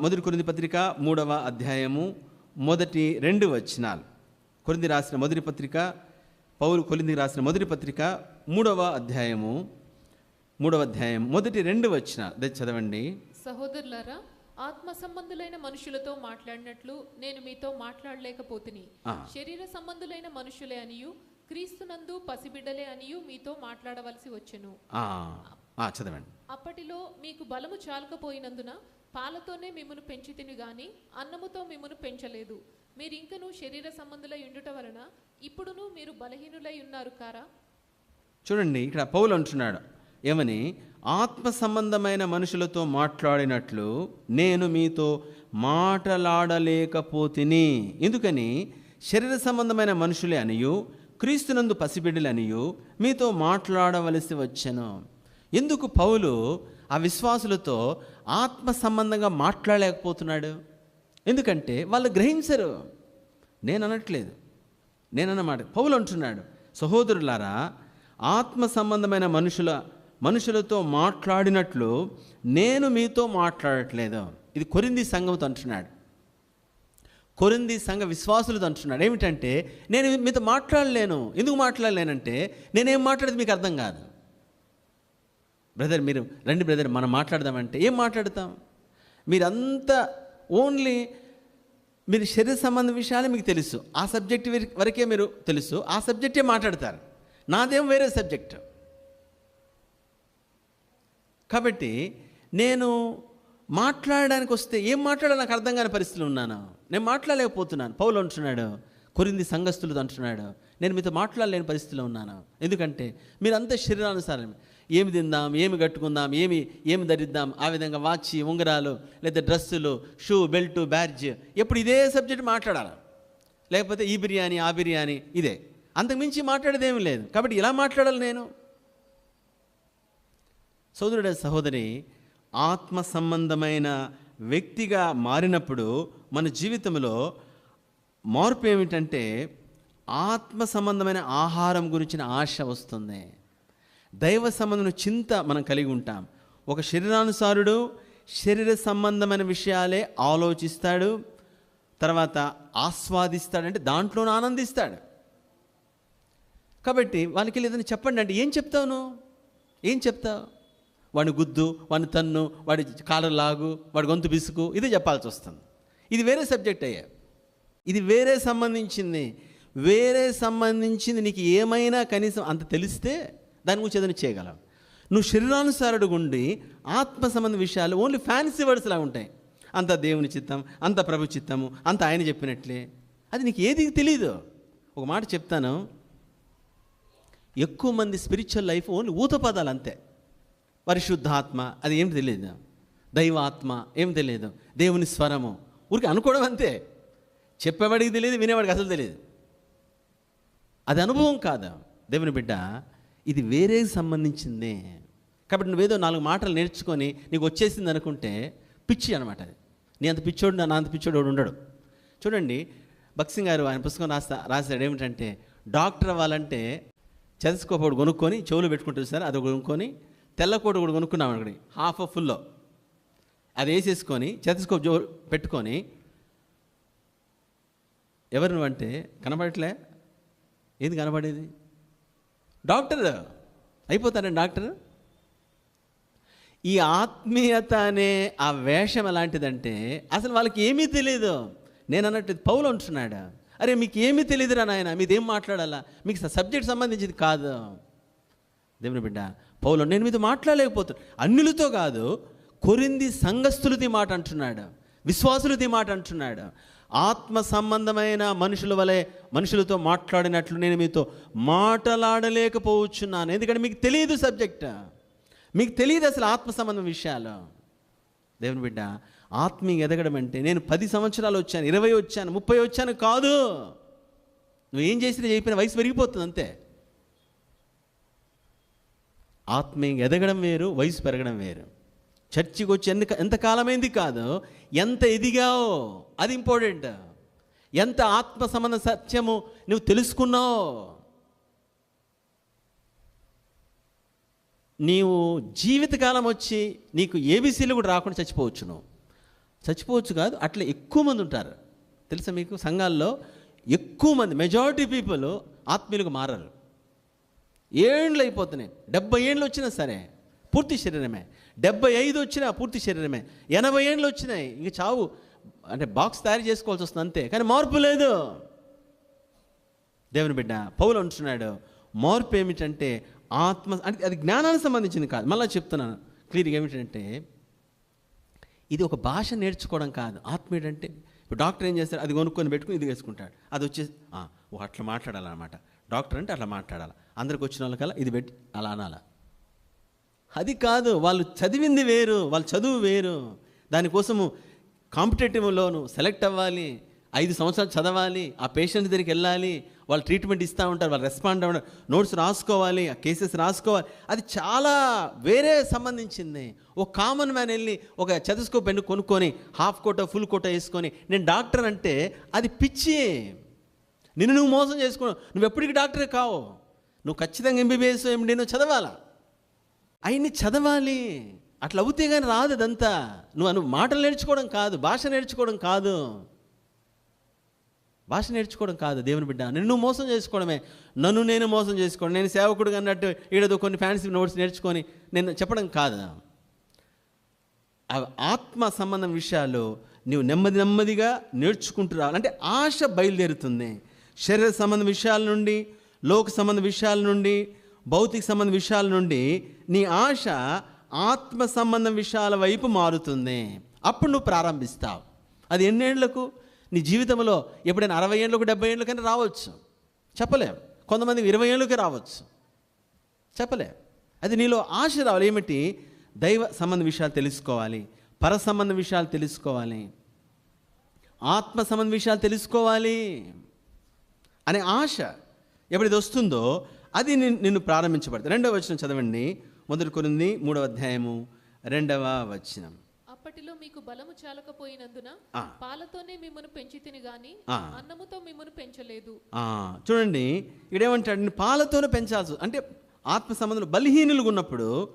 మొదటి కొరింది పత్రిక మూడవ అధ్యాయము మొదటి రెండు వచనాలు. కొరింది రాసిన మొదటి పత్రిక పౌరు కొరింది రాసిన మొదటి పత్రిక మూడవ అధ్యాయము మూడవ అధ్యాయం మొదటి రెండు వచనాలు. దయచేసి చదవండి. సహోదరులారా ఆత్మ సంబంధులైన మనుషులతో మాట్లాడినట్లు నేను మీతో మాట్లాడలేకపోతుని. శరీర సంబంధులైన మనుషులే అనియు క్రీస్తునందు పసిబిడ్డలే అనియు మీతో మాట్లాడవలసి వచ్చెను. చదవండి. అప్పటిలో మీకు బలము చాలకపోయినందున పాలతోనే మిమ్మును పెంచితిని గాని అన్నముతో మిమ్మును పెంచలేదు. మీరు ఇంకను శరీర సంబంధులై ఉండుట వలన ఇప్పుడును మీరు బలహీనులై ఉన్నారు కారా? చూడండి ఇక్కడ పౌలు అంటున్నాడు ఏమని? ఆత్మ సంబంధమైన మనుషులతో మాట్లాడినట్లు నేను మీతో మాటలాడలేకపోతిని. ఎందుకని? శరీర సంబంధమైన మనుషులే అనియు క్రీస్తునందు పసిబిడ్డలు అనియు మీతో మాట్లాడవలసి వచ్చెను. ఎందుకు పౌలు ఆ విశ్వాసులతో ఆత్మ సంబంధంగా మాట్లాడలేకపోతున్నాడు? ఎందుకంటే వాళ్ళు గ్రహించరు. నేను అనట్లేదు నేనన్నమాట. పౌలు అంటున్నాడు సహోదరులారా ఆత్మ సంబంధమైన మనుషుల మనుషులతో మాట్లాడినట్లు నేను మీతో మాట్లాడట్లేదు. ఇది కొరింది సంఘంతో అంటున్నాడు. కొరింది సంఘ విశ్వాసులతో అంటున్నాడు. ఏమిటంటే నేను మీతో మాట్లాడలేను. ఎందుకు మాట్లాడలేనంటే నేనేం మాట్లాడేది మీకు అర్థం కాదు. బ్రదర్ మీరు రండి బ్రదర్ మనం మాట్లాడదామంటే. ఏం మాట్లాడతాం? మీరంతా ఓన్లీ మీరు శరీర సంబంధ విషయాలే మీకు తెలుసు. ఆ సబ్జెక్ట్ వరకే మీరు తెలుసు. ఆ సబ్జెక్టే మాట్లాడతారు. నాదేం వేరే సబ్జెక్ట్? కాబట్టి నేను మాట్లాడడానికి వస్తే ఏం మాట్లాడాలో నాకు అర్థం కాని పరిస్థితిలో ఉన్నాను. నేను మాట్లాడలేకపోతున్నాను. పౌలు అంటున్నాడు కొరింది సంఘస్థులతో అంటున్నాడు నేను మీతో మాట్లాడలేని పరిస్థితిలో ఉన్నాను. ఎందుకంటే మీరంతా శరీరానుసారం ఏమి తిందాం ఏమి కట్టుకుందాం ఏమి ఏమి ధరిద్దాం ఆ విధంగా వాచి ఉంగరాలు లేదా డ్రెస్సులు షూ బెల్ట్ బ్యాడ్జ్ ఎప్పుడు ఇదే సబ్జెక్ట్ మాట్లాడాలి? లేకపోతే ఈ బిర్యానీ ఆ బిర్యానీ ఇదే. అంతకుమించి మాట్లాడేదేమీ లేదు. కాబట్టి ఇలా మాట్లాడాలి నేను? సోదరుడ సహోదరి ఆత్మ సంబంధమైన వ్యక్తిగా మారినప్పుడు మన జీవితంలో మార్పు ఏమిటంటే ఆత్మ సంబంధమైన ఆహారం గురించిన ఆశ వస్తుంది. దైవ సంబంధమైన చింత మనం కలిగి ఉంటాం. ఒక శరీరానుసారుడు శరీర సంబంధమైన విషయాలే ఆలోచిస్తాడు తర్వాత ఆస్వాదిస్తాడంటే దాంట్లోనే ఆనందిస్తాడు. కాబట్టి వాళ్ళకి ఏదైనా చెప్పండి అంటే ఏం చెప్తావు నువ్వు? ఏం చెప్తావు? వాడిని గుద్దు వాడిని తన్ను వాడి కాలు లాగు వాడి గొంతు బిసుకు ఇది చెప్పాల్సి వస్తుంది. ఇది వేరే సబ్జెక్ట్ అయ్యా. ఇది వేరే సంబంధించింది. వేరే సంబంధించింది నీకు ఏమైనా కనీసం అంత తెలిస్తే దాని గురించి ఏదైనా చేయగలం నువ్వు శరీరానుసారుడు ఉండి ఆత్మ సంబంధ విషయాలు ఓన్లీ ఫ్యాన్సీ వర్డ్స్ లాగా ఉంటాయి. అంత దేవుని చిత్తం అంత ప్రభు చిత్తము అంత ఆయన చెప్పినట్లే. అది నీకు ఏది తెలియదు ఒక మాట చెప్తాను. ఎక్కువ మంది స్పిరిచువల్ లైఫ్ ఓన్లీ ఊతపదాలు అంతే. పరిశుద్ధాత్మ అది ఏం తెలియదు దైవాత్మ ఏం తెలియదు దేవుని స్వరము. ఊరికి అనుకోవడం అంతే. చెప్పేవాడికి తెలియదు వినేవాడికి అసలు తెలియదు అది అనుభవం కాదు. దేవుని బిడ్డ ఇది వేరే సంబంధించింది. కాబట్టి నువ్వేదో నాలుగు మాటలు నేర్చుకొని నీకు వచ్చేసింది అనుకుంటే పిచ్చి అనమాట అది. నీ అంత పిచ్చోడు నా అంత పిచ్చోడు ఉండడు. చూడండి బక్సింగ్ గారు ఆయన పుస్తకం రాస్తా రాశాడు ఏమిటంటే డాక్టర్ అవ్వాలంటే చదస్కోప్ కొనుక్కొని చెవులు పెట్టుకుంటారు సార్ అది కొనుక్కొని తెల్లకోడు కూడా కొనుక్కున్నాం అక్కడ హాఫ్ ఫుల్లో. అది వేసేసుకొని చదస్కోప్ జో పెట్టుకొని ఎవరు నువ్వంటే కనబడట్లే? ఏది కనబడేది? డాక్టర్ అయిపోతాడండి డాక్టర్? ఈ ఆత్మీయత అనే ఆ వేషం ఎలాంటిదంటే అసలు వాళ్ళకి ఏమీ తెలియదు నేను అన్నట్టు పౌలు అంటున్నాడు అరే మీకు ఏమీ తెలియదురా నాయన మీదేం మాట్లాడాలా? మీకు సబ్జెక్ట్ సంబంధించింది కాదు. దేవుని బిడ్డ పౌలు నేను మీతో మాట్లాడలేకపోతున్నాను అన్యులతో కాదు కొరింది సంఘస్థులది మాట అంటున్నాడు విశ్వాసులది మాట అంటున్నాడు. ఆత్మ సంబంధమైన మనుషుల వలె మనుషులతో మాట్లాడినట్లు నేను మీతో మాట్లాడలేకపోవచ్చున్నాను. ఎందుకంటే మీకు తెలియదు సబ్జెక్ట్. మీకు తెలియదు అసలు ఆత్మ సంబంధం విషయాలు. దేవుని బిడ్డ ఆత్మీయ ఎదగడం అంటే నేను పది సంవత్సరాలు వచ్చాను ఇరవై వచ్చాను ముప్పై వచ్చాను కాదు. నువ్వేం చేసినా చెప్పిన వయసు పెరిగిపోతుంది అంతే. ఆత్మీయ ఎదగడం వేరు వయసు పెరగడం వేరు. చర్చికి వచ్చి ఎన్ని ఎంత కాలమైంది కాదు. ఎంత ఎదిగావో? అది ఇంపార్టెంట్. ఎంత ఆత్మ సంబంధ సత్యము నువ్వు తెలుసుకున్నావు? నీవు జీవితకాలం వచ్చి నీకు ఏబీసీలు కూడా రాకుండా చచ్చిపోవచ్చు నువ్వు. చచ్చిపోవచ్చు కాదు అట్లా ఎక్కువ మంది ఉంటారు. తెలుసా మీకు? సంఘాల్లో ఎక్కువ మంది మెజారిటీ పీపుల్ ఆత్మీయులకు మారరు. ఏండ్లు అయిపోతున్నాయి. డెబ్బై ఏండ్లు వచ్చినా సరే పూర్తి శరీరమే. డెబ్బై ఐదు వచ్చినా పూర్తి శరీరమే. ఎనభై ఏండ్లు వచ్చినాయి. ఇంక చావు. అంటే బాక్స్ తయారు చేసుకోవాల్సి వస్తుంది అంతే. కానీ మార్పు లేదు. దేవుని బిడ్డ పౌలు అంటున్నాడు మార్పు ఏమిటంటే ఆత్మ అంటే అది జ్ఞానానికి సంబంధించింది కాదు. మళ్ళీ చెప్తున్నాను. క్లియర్గా ఏమిటంటే ఇది ఒక భాష నేర్చుకోవడం కాదు. ఆత్మీయుడంటే ఇప్పుడు డాక్టర్ ఏం చేస్తాడు? అది కొనుక్కొని పెట్టుకుని ఇది వేసుకుంటాడు. అది వచ్చేసి ఓ అట్లా మాట్లాడాలన్నమాట. డాక్టర్ అంటే అట్లా మాట్లాడాలి. అందరికి వచ్చిన వాళ్ళకల్లా ఇది పెట్టి అలా అనాలా. అది కాదు వాళ్ళు చదివింది వేరు వాళ్ళ చదువు వేరు. దానికోసము కాంపిటేటివ్లోను సెలెక్ట్ అవ్వాలి ఐదు సంవత్సరాలు చదవాలి ఆ పేషెంట్ దగ్గరికి వెళ్ళాలి వాళ్ళు ట్రీట్మెంట్ ఇస్తూ ఉంటారు వాళ్ళు రెస్పాండ్ అవ్వడం నోట్స్ రాసుకోవాలి ఆ కేసెస్ రాసుకోవాలి. అది చాలా వేరే సంబంధించింది. ఒక కామన్ మ్యాన్ వెళ్ళి ఒక చదుస్కో పెన్ను కొనుక్కొని హాఫ్ కోట ఫుల్ కోట వేసుకొని నేను డాక్టర్ అంటే అది పిచ్చి. నిన్ను నువ్వు మోసం చేసుకున్నావు నువ్వు ఎప్పటికీ డాక్టరే కావు. నువ్వు ఖచ్చితంగా ఎంబీబీఎస్ ఎండి నువ్వు చదవాలా? ఆయన్ని చదవాలి. అట్లా అవుతే కానీ రాదు అదంతా. నువ్వు అను మాటలు నేర్చుకోవడం కాదు భాష నేర్చుకోవడం కాదు. భాష నేర్చుకోవడం కాదు దేవుని బిడ్డ. నిన్ను మోసం చేసుకోవడమే. నన్ను నేను మోసం చేసుకోవడం నేను సేవకుడు అన్నట్టు ఈడదో కొన్ని ఫ్యాన్సీ నోట్స్ నేర్చుకొని నేను చెప్పడం కాదు? ఆత్మ సంబంధం విషయాలు నువ్వు నెమ్మది నెమ్మదిగా నేర్చుకుంటూ రావాలంటే ఆశ బయలుదేరుతుంది. శరీర సంబంధ విషయాల నుండి లోక సంబంధ విషయాల నుండి భౌతిక సంబంధ విషయాల నుండి నీ ఆశ ఆత్మ సంబంధం విషయాల వైపు మారుతుంది. అప్పుడు నువ్వు ప్రారంభిస్తావు. అది ఎన్నేళ్ళకు నీ జీవితంలో ఎప్పుడైనా అరవై ఏళ్ళకు డెబ్బై ఏళ్ళకైనా రావచ్చు. చెప్పలేం. కొంతమంది ఇరవై ఏళ్ళకి రావచ్చు. చెప్పలేం. అది నీలో ఆశ రావాలి. ఏమిటి? దైవ సంబంధ విషయాలు తెలుసుకోవాలి. పర సంబంధ విషయాలు తెలుసుకోవాలి. ఆత్మ సంబంధ విషయాలు తెలుసుకోవాలి. అనే ఆశ ఎప్పుడైతే వస్తుందో అది నిన్- నిన్ను ప్రారంభించబడుతుంది. రెండవ వచనం చదవండి. మొదటి కొరింది మూడవ అధ్యాయము రెండవ వచనం. అప్పటిలో మీకు బలము చాలకపోయినందున. పాలతోనే మిమ్మను పెంచి తిని గాని. అన్నముతో మిమ్మను పెంచలేదు. చూడండి ఇక్కడేమంటాడు? "నేను పాలతోనే పెంచాల్సి అంటే ఆత్మ సంబంధంలో బలహీనులుగా ఉన్నప్పుడు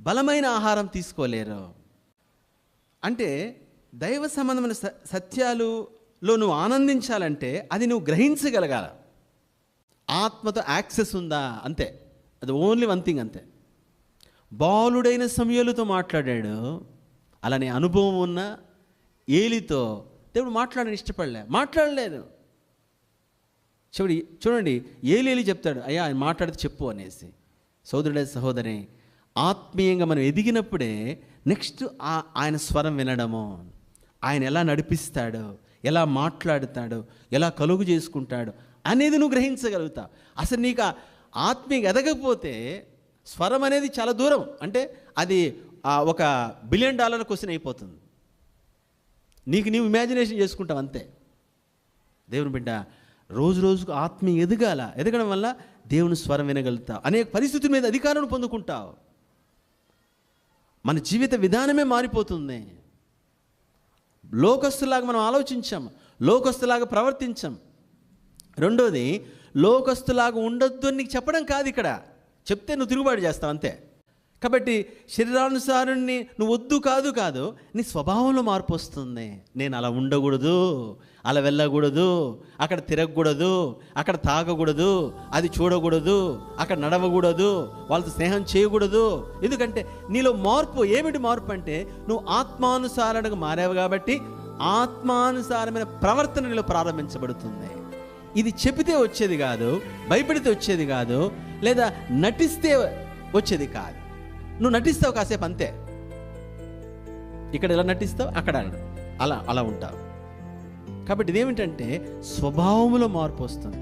బలమైన ఆహారం తీసుకోలేరు. అంటే దైవ సంబంధమైన సత్యాలులో నువ్వు ఆనందించాలంటే అది నువ్వు గ్రహించగలగాల. ఆత్మతో యాక్సెస్ ఉందా? అంతే. అది ఓన్లీ వన్ థింగ్ అంతే. బాలుడైన సమయాలతో మాట్లాడాడు. అలానే అనుభవం ఉన్న ఏలితో దేవుడు మాట్లాడని ఇష్టపడలే. మాట్లాడలేదు. చూడండి ఏలి ఏలి చెప్తాడు అయ్యా ఆయన మాట్లాడితే చెప్పు అనేసి. సోదరుడే సహోదరి ఆత్మీయంగా మనం ఎదిగినప్పుడే నెక్స్ట్ ఆ- ఆయన స్వరం వినడము. ఆయన ఎలా నడిపిస్తాడు? ఎలా మాట్లాడతాడు? ఎలా కలుగు చేసుకుంటాడు? అనేది నువ్వు గ్రహించగలుగుతావు. అసలు నీకు ఆత్మీయ ఎదగకపోతే స్వరం అనేది చాలా దూరం. అంటే అది ఒక బిలియన్ డాలర్ క్వశ్చన్ అయిపోతుంది. నీకు నీవు ఇమాజినేషన్ చేసుకుంటావు అంతే. దేవుని బిడ్డ రోజు రోజుకు ఆత్మీయ ఎదగాల. ఎదగడం వల్ల దేవుని స్వరం వినగలుగుతావు. అనేక పరిస్థితుల మీద అధికారం పొందుకుంటావు. మన జీవిత విధానమే మారిపోతుంది. లోకస్తులాగా మనం ఆలోచించాం. లోకస్తులాగా ప్రవర్తించాం. రెండోది లోకస్తులాగా ఉండొద్దు అని నీకు చెప్పడం కాదు ఇక్కడ. చెప్తే నువ్వు తిరుగుబాటు చేస్తావు అంతే. కాబట్టి శరీరానుసారుణ్ణి నువ్వు వద్దు కాదు కాదు నీ స్వభావంలో మార్పు వస్తుంది. నేను అలా ఉండకూడదు అలా వెళ్ళకూడదు అక్కడ తిరగకూడదు అక్కడ తాగకూడదు అది చూడకూడదు అక్కడ నడవకూడదు వాళ్ళతో స్నేహం చేయకూడదు. ఎందుకంటే నీలో మార్పు ఏమిటి మార్పు అంటే నువ్వు ఆత్మానుసారణకు మారావు కాబట్టి ఆత్మానుసారమైన ప్రవర్తన నీలో ప్రారంభించబడుతుంది. ఇది చెబితే వచ్చేది కాదు భయపడితే వచ్చేది కాదు లేదా నటిస్తే వచ్చేది కాదు. నువ్వు నటిస్తావు కాసేపు అంతే. ఇక్కడ ఎలా నటిస్తావు? అక్కడ అలా అలా ఉంటావు. కాబట్టి ఇదేమిటంటే స్వభావంలో మార్పు వస్తుంది.